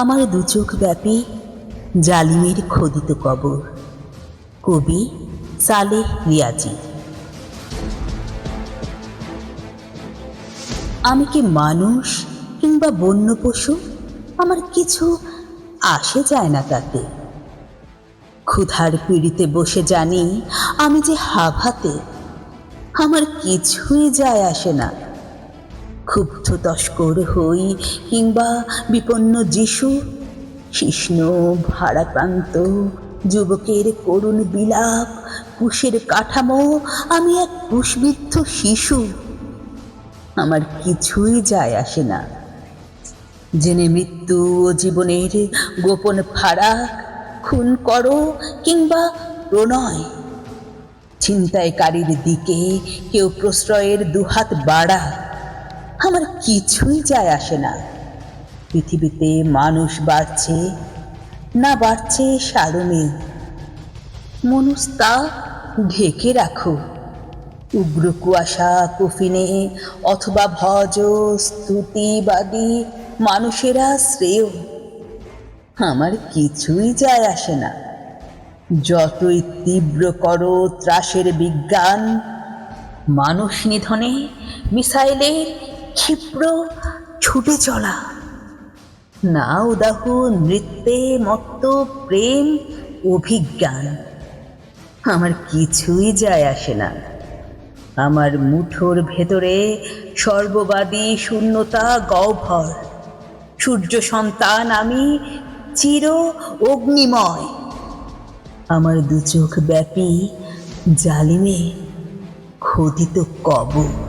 আমার দু চোখ ব্যাপী জালিমের খোদিত কবর। কবি সালেহ রিয়াজি। আমি কি মানুষ কিংবা বন্য পশু আমার কিছু আসে যায় না তাতে। ক্ষুধার পিড়িতে বসে জানি আমি যে হাভাতে। আমার কিছুই যায় আসে না। ক্ষুব্ধ তস্কর হই কিংবা বিপন্ন যিশু, শিষ্ণ, ভারাক্রান্ত, যুবকের করুণ বিলাপ, কুশের কাঠামো, আমি এক কুশবিদ্ধ শিশু। আমার কিছুই যায় আসে না। জেনে মৃত্যু ও জীবনের গোপন ফারাক, খুন করো কিংবা প্রণয়। ছিনতাইকারীর দিকে কেউ প্রশ্রয়ের দুহাত বাড়া আমার কিছুই যায় আসে না। পৃথিবীতে মানুষ বাড়ছে, না বাড়ছে সারণে। মনুস্তা ঢেকে রাখো। উগ্র কুয়াশা, কফিনে অথবা ভজ, স্তুতিবাদী মানুষেরা শ্রেয়। আমার কিছুই যায় আসে না। যতই তীব্র করো ত্রাসের বিজ্ঞান, মানুষ নিধনে মিসাইলের ক্ষিপ্র ছুটে চলা। না উদাহ নৃত্যে মত্ত প্রেম, অভিজ্ঞান। আমার কিছুই যায় আসে না। আমার মুঠোর ভেতরে সর্ববাদী শূন্যতা গহ্বর। সূর্য সন্তান আমি চির অগ্নিময়। আমার দু চোখ ব্যাপী জালিমে খোদিত কবর।